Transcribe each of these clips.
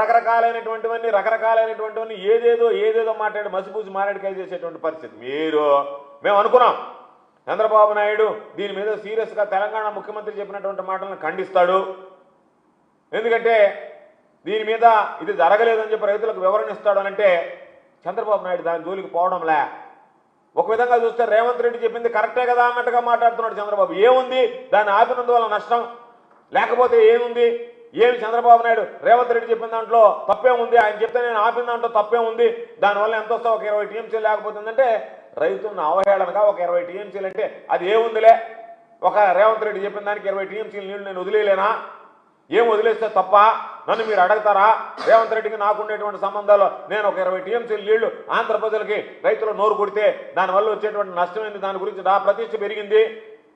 రకరకాలైనటువంటివన్నీ రకరకాలైనటువంటివన్నీ ఏదేదో ఏదేదో మాట్లాడి మసిపూసి మారేడికాయ చేసేటువంటి పరిస్థితి. మీరు మేము అనుకున్నాం. చంద్రబాబు నాయుడు దీని మీద సీరియస్గా తెలంగాణ ముఖ్యమంత్రి చెప్పినటువంటి మాటలను ఖండిస్తాడు. ఎందుకంటే దీని మీద ఇది జరగలేదని చెప్పి రైతులకు వివరణ ఇస్తాడు అంటే చంద్రబాబు నాయుడు దాని జోలికి పోవడంలే. ఒక విధంగా చూస్తే రేవంత్ రెడ్డి చెప్పింది కరెక్టే కదా అన్నట్టుగా మాట్లాడుతున్నాడు చంద్రబాబు. ఏముంది? దాన్ని ఆపినందువల్ల నష్టం. లేకపోతే ఏముంది? ఏమి చంద్రబాబు నాయుడు రేవంత్ రెడ్డి చెప్పిన దాంట్లో తప్పే ఉంది. ఆయన చెప్తే నేను ఆపిన దాంట్లో ఉంది. దానివల్ల ఎంత వస్తా ఒక ఇరవై టీఎంసీ లేకపోతుందంటే ఏంటంటే రైతులను అవహేళనగా ఒక ఇరవై టీఎంసీలు అంటే అది ఏముందిలే ఒక రేవంత్ రెడ్డి చెప్పిన దానికి ఇరవై టీఎంసీలు నీళ్ళు నేను వదిలేయలేనా? ఏం వదిలేస్తే తప్ప? నన్ను మీరు అడగతారా? రేవంత్ రెడ్డికి నాకు ఉండేటువంటి సంబంధాలు నేను ఒక ఇరవై టీఎంసీలు నీళ్ళు ఆంధ్ర ప్రజలకి రైతులు నోరు కొడితే దానివల్ల వచ్చేటువంటి నష్టమైంది దాని గురించి నా ప్రతిష్ట పెరిగింది.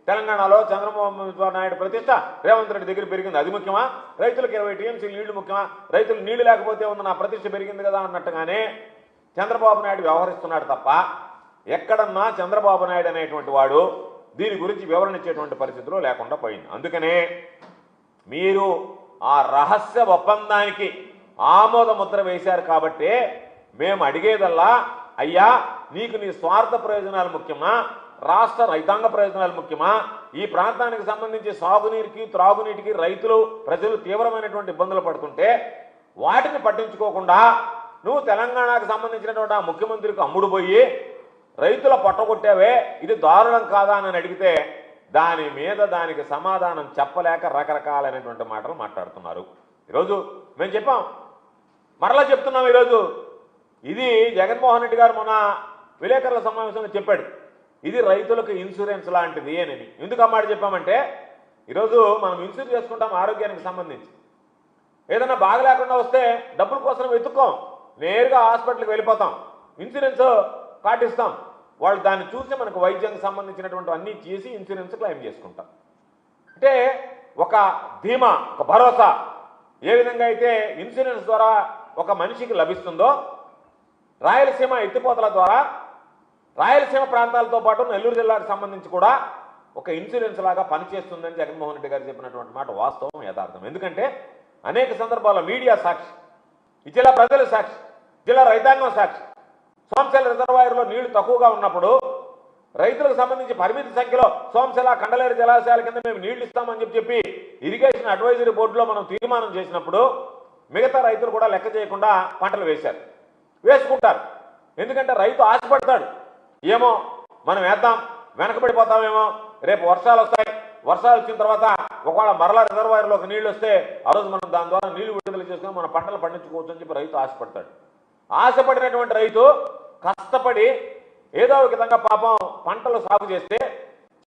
తెలంగాణలో చంద్రబాబు నాయుడు ప్రతిష్ట రేవంత్ రెడ్డి దగ్గర పెరిగింది. అది ముఖ్యమా? రైతులకు ఇరవై టీఎంసీలు నీళ్ళు ముఖ్యమా? రైతులు నీళ్ళు లేకపోతే ఉన్న నా ప్రతిష్ట పెరిగింది కదా అన్నట్టుగానే చంద్రబాబు నాయుడు వ్యవహరిస్తున్నాడు తప్ప ఎక్కడన్నా చంద్రబాబు నాయుడు అనేటువంటి వాడు దీని గురించి వివరణ ఇచ్చేటువంటి పరిస్థితిలో లేకుండా పోయింది. అందుకనే మీరు ఆ రహస్య ఒప్పందానికి ఆమోద ముద్ర వేశారు కాబట్టి మేము అడిగేదల్లా అయ్యా నీకు నీ స్వార్థ ప్రయోజనాలు ముఖ్యమా? రాష్ట్ర రైతాంగ ప్రయోజనాలు ముఖ్యమా? ఈ ప్రాంతానికి సంబంధించి సాగునీరుకి త్రాగునీటికి రైతులు ప్రజలు తీవ్రమైనటువంటి ఇబ్బందులు పడుతుంటే వాటిని పట్టించుకోకుండా నువ్వు తెలంగాణకు సంబంధించినటువంటి ఆ ముఖ్యమంత్రికి అమ్ముడు పోయి రైతుల పట్టగొట్టావే ఇది దారుణం కాదా అని అడిగితే దాని మీద దానికి సమాధానం చెప్పలేక రకరకాలైనటువంటి మాటలు మాట్లాడుతున్నారు. ఈరోజు మేము చెప్పాం. మరలా చెప్తున్నాం ఈరోజు. ఇది జగన్మోహన్ రెడ్డి గారు మొన్న విలేకరుల సమావేశంలో చెప్పాడు. ఇది రైతులకు ఇన్సూరెన్స్ లాంటిది అని ఎందుకు అమ్మాట చెప్పామంటే ఈరోజు మనం ఇన్సూరెన్స్ చేసుకుంటాం ఆరోగ్యానికి సంబంధించి. ఏదైనా బాగలేకుండా వస్తే డబ్బుల కోసం వెతుక్కోం. నేరుగా హాస్పిటల్కి వెళ్ళిపోతాం. ఇన్సూరెన్స్ పాటిస్తాం. వాళ్ళు దాన్ని చూసి మనకు వైద్యానికి సంబంధించినటువంటి అన్నీ చేసి ఇన్సూరెన్స్ క్లెయిమ్ చేసుకుంటాం. అంటే ఒక ధీమా ఒక భరోసా ఏ విధంగా అయితే ఇన్సూరెన్స్ ద్వారా ఒక మనిషికి లభిస్తుందో రాయలసీమ ఎత్తిపోతల ద్వారా రాయలసీమ ప్రాంతాలతో పాటు నెల్లూరు జిల్లాకు సంబంధించి కూడా ఒక ఇన్సూరెన్స్ లాగా పనిచేస్తుందని జగన్మోహన్ రెడ్డి గారు చెప్పినటువంటి మాట వాస్తవం యథార్థం. ఎందుకంటే అనేక సందర్భాల్లో మీడియా సాక్షి ఈ జిల్లా ప్రజల సాక్షి జిల్లా రైతాంగం సాక్షి సోమశల రిజర్వాయర్లో నీళ్ళు తక్కువగా ఉన్నప్పుడు రైతులకు సంబంధించి పరిమిత సంఖ్యలో సోమశల కండలేరు జలాశయాల కింద మేము నీళ్ళు ఇస్తామని చెప్పి చెప్పి ఇరిగేషన్ అడ్వైజరీ బోర్డులో మనం తీర్మానం చేసినప్పుడు మిగతా రైతులు కూడా లెక్క చేయకుండా పంటలు వేశారు. వేసుకుంటారు. ఎందుకంటే రైతు ఆశపడతాడు. ఏమో మనం వేద్దాం. వెనకబడిపోతామేమో. రేపు వర్షాలు వస్తాయి. వర్షాలు వచ్చిన తర్వాత ఒకవేళ మరలా రిజర్వాయర్లోకి నీళ్ళు వస్తే ఆ రోజు మనం దాని ద్వారా నీళ్ళు విడుదల చేసుకుని మన పంటలు పండించుకోవచ్చు అని చెప్పి రైతు ఆశపడతాడు. ఆశపడినటువంటి రైతు కష్టపడి ఏదో ఒక విధంగా పాపం పంటలు సాగు చేస్తే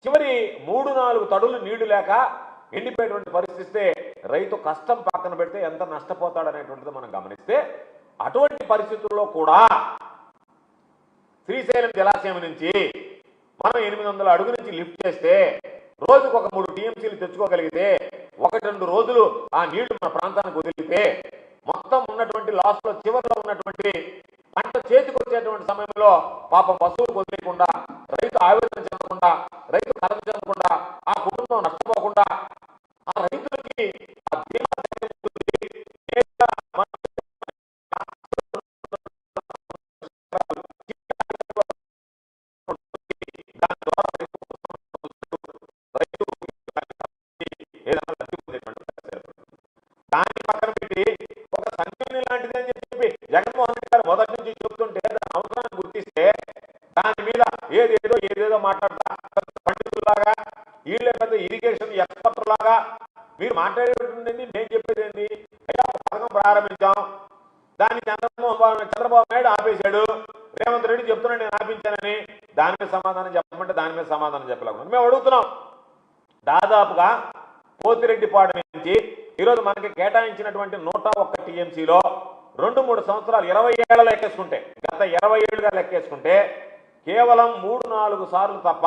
చివరి మూడు నాలుగు తడులు నీళ్ళు లేక ఎండిపోయేటువంటి పరిస్థితిస్తే రైతు కష్టం పక్కన పెడితే ఎంత నష్టపోతాడు అనేటువంటిది మనం గమనిస్తే అటువంటి పరిస్థితుల్లో కూడా శ్రీశైలం జలాశయం నుంచి మనం ఎనిమిది వందల అడుగు నుంచి లిఫ్ట్ చేస్తే రోజుకు ఒక మూడు టీఎంసీలు తెచ్చుకోగలిగితే ఒకటి రెండు రోజులు ఆ నీళ్ళు మన ప్రాంతానికి వదిలితే మొత్తం ఉన్నటువంటి లాస్ట్లో చివరిలో ఉన్నటువంటి పంట చేతికి వచ్చేటువంటి సమయంలో పాపం పశువులు వదిలేకుండా రైతు ఆవేదన చెందకుండా రైతు కథ ఏదో మాట్లాడతా. పండితులాగా వీళ్ళే పెద్ద ఇరిగేషన్ ఎక్స్పర్ట్ లాగా మీరు మాట్లాడేటువంటి మేము చెప్పేది ఏంటి అయ్యా పథకం ప్రారంభించాం. దాన్ని చంద్రబాబు చంద్రబాబు నాయుడు ఆపేశాడు. రేవంత్ రెడ్డి చెప్తున్నాడు నేను ఆపించానని. దాని మీద సమాధానం చెప్పమంటే దాని మీద సమాధానం చెప్పలేకుండా మేము అడుగుతున్నాం. దాదాపుగా పోతిరెడ్డిపాడు నుంచి ఈరోజు మనకి కేటాయించినటువంటి నూట ఒక్క టీఎంసీలో రెండు మూడు సంవత్సరాలు ఇరవై ఏళ్ళ లెక్కేసుకుంటే గత ఇరవై ఏళ్ళుగా లెక్కేసుకుంటే కేవలం మూడు నాలుగు సార్లు తప్ప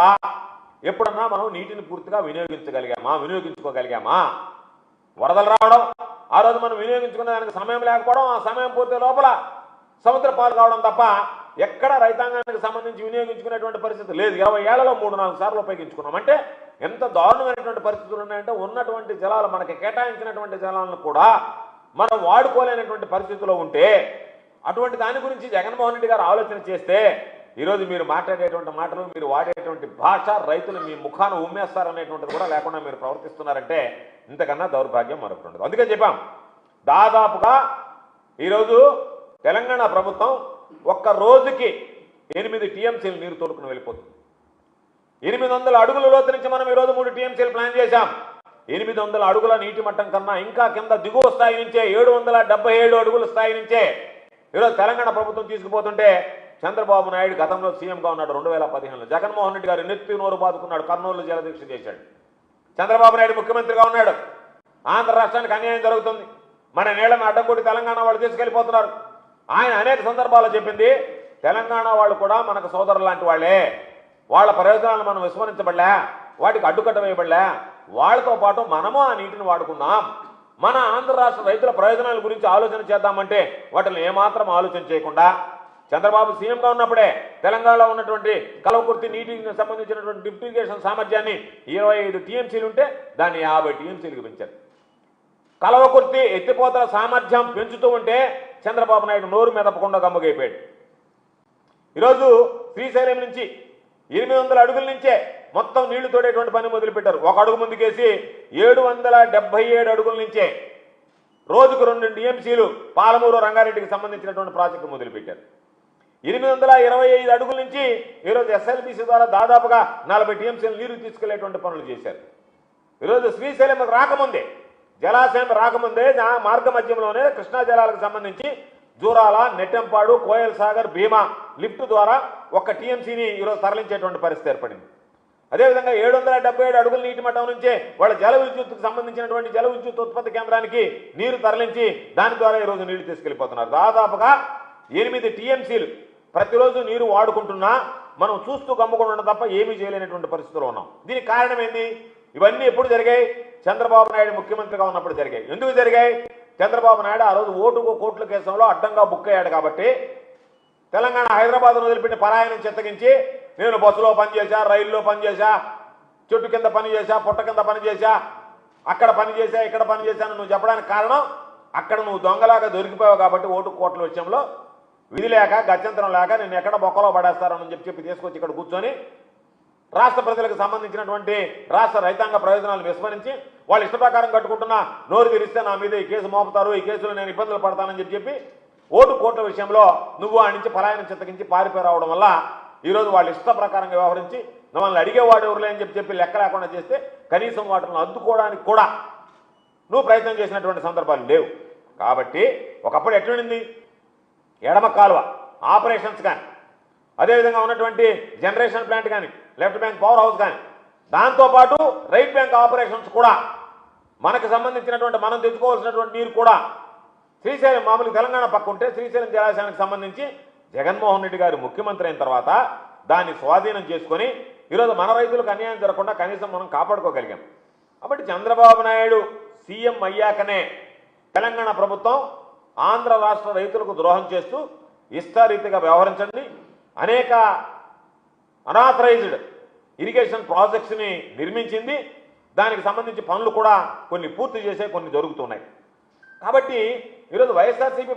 ఎప్పుడన్నా మనం నీటిని పూర్తిగా వినియోగించగలిగామా? వినియోగించుకోగలిగామా? వరదలు రావడం ఆ రోజు మనం వినియోగించుకునే దానికి సమయం లేకపోవడం ఆ సమయం పూర్తి లోపల సముద్ర పాలు కావడం తప్ప ఎక్కడ రైతాంగానికి సంబంధించి వినియోగించుకునేటువంటి పరిస్థితి లేదు. ఇరవై ఏళ్ళలో మూడు నాలుగు సార్లు ఉపయోగించుకున్నాం. అంటే ఎంత దారుణమైనటువంటి పరిస్థితులు ఉన్నాయంటే ఉన్నటువంటి జలాలు మనకి కేటాయించినటువంటి జలాలను కూడా మనం వాడుకోలేనటువంటి పరిస్థితిలో ఉంటే అటువంటి దాని గురించి జగన్మోహన్ రెడ్డి గారు ఆలోచన చేస్తే ఈరోజు మీరు మాట్లాడేటువంటి మాటలు మీరు వాడేటువంటి భాష రైతులు మీ ముఖాన ఉమ్మేస్తారనేటువంటిది కూడా లేకుండా మీరు ప్రవర్తిస్తున్నారంటే ఇంతకన్నా దౌర్భాగ్యం మరొకటి ఉండదు. అందుకని చెప్పాం దాదాపుగా ఈరోజు తెలంగాణ ప్రభుత్వం ఒక్క రోజుకి ఎనిమిది టీఎంసీలు నీరు తోడుకుని వెళ్ళిపోతుంది. ఎనిమిది వందల అడుగుల లోతు నుంచి మనం ఈరోజు మూడు టీఎంసీలు ప్లాన్ చేశాం. ఎనిమిది వందల అడుగుల నీటి మట్టం కన్నా ఇంకా కింద దిగువ స్థాయి నుంచే ఏడు వందల డెబ్బై ఏడు అడుగుల స్థాయి నుంచే ఈరోజు తెలంగాణ ప్రభుత్వం తీసుకుపోతుంటే చంద్రబాబు నాయుడు గతంలో సీఎంగా ఉన్నాడు రెండు వేల పదిహేనులో. జగన్మోహన్ రెడ్డి గారు నెత్తి నోరు బాదుకున్నాడు కర్నూలు జలదీక్ష చేశాడు. చంద్రబాబు నాయుడు ముఖ్యమంత్రిగా ఉన్నాడు. ఆంధ్ర రాష్ట్రానికి అన్యాయం జరుగుతుంది. మన నీళ్ళను అడ్డంకొట్టి తెలంగాణ వాళ్ళు తీసుకెళ్ళిపోతున్నారు ఆయన అనేక సందర్భాల్లో చెప్పింది తెలంగాణ వాళ్ళు కూడా మనకు సోదరులు లాంటి వాళ్ళే. వాళ్ళ ప్రయోజనాలను మనం విస్మరించబడలే వాటికి అడ్డుకట్ట వేయబడలే. వాళ్ళతో పాటు మనము ఆ నీటిని వాడుకుందాం. మన ఆంధ్ర రాష్ట్ర రైతుల ప్రయోజనాల గురించి ఆలోచన చేద్దామంటే వాటిని ఏమాత్రం ఆలోచన చేయకుండా చంద్రబాబు సీఎంగా ఉన్నప్పుడే తెలంగాణలో ఉన్నటువంటి కలవకుర్తి నీటికి సంబంధించినటువంటి డ్రిప్ సామర్థ్యాన్ని ఇరవై ఐదు టీఎంసీలు ఉంటే దాన్ని యాభై టీఎంసీలకు పెంచారు. కలవకుర్తి ఎత్తిపోతల సామర్థ్యం పెంచుతూ ఉంటే చంద్రబాబు నాయుడు నోరు మెదపకుండా గమ్మగైపోయాడు. ఈరోజు శ్రీశైలం నుంచి ఎనిమిది వందల అడుగుల నుంచే మొత్తం నీళ్ళు తోడేటువంటి పని మొదలుపెట్టారు. ఒక అడుగు ముందుకేసి ఏడు వందల డెబ్బై ఏడు అడుగుల నుంచే రోజుకు రెండు టీఎంసీలు పాలమూరు రంగారెడ్డికి సంబంధించినటువంటి ప్రాజెక్టు మొదలుపెట్టారు. ఎనిమిది వందల ఇరవై ఐదు అడుగుల నుంచి ఈరోజు ఎస్ఎల్బిసి ద్వారా దాదాపుగా నలభై టీఎంసీలు నీరు తీసుకెళ్ళేటువంటి పనులు చేశారు. ఈరోజు శ్రీశైలం రాకముందే జలాశయం రాకముందే మార్గ మధ్యంలోనే కృష్ణా జలాలకు సంబంధించి జూరాల నెట్టెంపాడు కోయల్ సాగర్ భీమా లిఫ్ట్ ద్వారా ఒక్క టీఎంసీని ఈరోజు తరలించేటువంటి పరిస్థితి ఏర్పడింది. అదేవిధంగా ఏడు వందల డెబ్బై ఏడు అడుగుల నీటి మఠం నుంచే వాళ్ళ జల విద్యుత్కు సంబంధించినటువంటి జల విద్యుత్ ఉత్పత్తి కేంద్రానికి నీరు తరలించి దాని ద్వారా ఈరోజు నీళ్ళు తీసుకెళ్ళిపోతున్నారు. దాదాపుగా ఎనిమిది టీఎంసీలు ప్రతిరోజు నీరు వాడుకుంటున్నా మనం చూస్తూ గమ్ముకుండా ఉండడం తప్ప ఏమీ చేయలేనటువంటి పరిస్థితిలో ఉన్నాం. దీనికి కారణం ఏంది? ఇవన్నీ ఎప్పుడు జరిగాయి? చంద్రబాబు నాయుడు ముఖ్యమంత్రిగా ఉన్నప్పుడు జరిగాయి. ఎందుకు జరిగాయి? చంద్రబాబు నాయుడు ఆ రోజు ఓటుకు కోట్ల కేసులో అడ్డంగా బుక్ అయ్యాడు కాబట్టి తెలంగాణ హైదరాబాద్ వదిలిపెట్టి పరాయణం చెత్తగించి నేను బస్సులో పనిచేశా రైల్లో పనిచేశా చెట్టు కింద పనిచేశా పొట్ట పుట్ట కింద పనిచేశా అక్కడ పనిచేశా ఇక్కడ పనిచేశాను నువ్వు చెప్పడానికి కారణం అక్కడ నువ్వు దొంగలాగా దొరికిపోయావు కాబట్టి ఓటు కోట్ల విషయంలో విధి లేక గత్యంతరం లేక నేను ఎక్కడ బొక్కలో పడేస్తారని చెప్పి చెప్పి తీసుకొచ్చి ఇక్కడ కూర్చొని రాష్ట్ర ప్రజలకు సంబంధించినటువంటి రాష్ట్ర రైతాంగ ప్రయోజనాలు విస్మరించి వాళ్ళు ఇష్ట ప్రకారం కట్టుకుంటున్న నోరు తెరిస్తే నా మీద ఈ కేసు మోపుతారు ఈ కేసులో నేను ఇబ్బందులు పడతానని చెప్పి చెప్పి ఓటు కోట్ల విషయంలో నువ్వు ఆ నుంచి పలాయనం చిత్తగించి పారిపోయి రావడం వల్ల ఈరోజు వాళ్ళు ఇష్ట ప్రకారంగా వ్యవహరించి మమ్మల్ని అడిగేవాడు ఎవరులే అని చెప్పి చెప్పి లెక్క లేకుండా చేస్తే కనీసం వాటిని అద్దుకోవడానికి కూడా నువ్వు ప్రయత్నం చేసినటువంటి సందర్భాలు లేవు. కాబట్టి ఒకప్పుడు ఎట్లుండింది? ఎడమ కాలువ ఆపరేషన్స్ కానీ అదేవిధంగా ఉన్నటువంటి జనరేషన్ ప్లాంట్ కానీ లెఫ్ట్ బ్యాంక్ పవర్ హౌస్ కానీ దాంతోపాటు రైట్ బ్యాంక్ ఆపరేషన్స్ కూడా మనకు సంబంధించినటువంటి మనం తెచ్చుకోవాల్సినటువంటి నీరు కూడా శ్రీశైలం మామూలు తెలంగాణ పక్క ఉంటే శ్రీశైలం జలాశయానికి సంబంధించి జగన్మోహన్ రెడ్డి గారు ముఖ్యమంత్రి అయిన తర్వాత దాన్ని స్వాధీనం చేసుకొని ఈరోజు మన రైతులకు అన్యాయం జరగకుండా కనీసం మనం కాపాడుకోగలిగాం. కాబట్టి చంద్రబాబు నాయుడు సీఎం అయ్యాకనే తెలంగాణ ప్రభుత్వం ఆంధ్ర రాష్ట్ర రైతులకు ద్రోహం చేస్తూ ఇష్టారీతిగా వ్యవహరించండి. అనేక అనాథరైజ్డ్ ఇరిగేషన్ ప్రాజెక్ట్స్ని నిర్మించింది. దానికి సంబంధించి పనులు కూడా కొన్ని పూర్తి చేసే కొన్ని జరుగుతున్నాయి. కాబట్టి ఈరోజు వైఎస్ఆర్సీపీ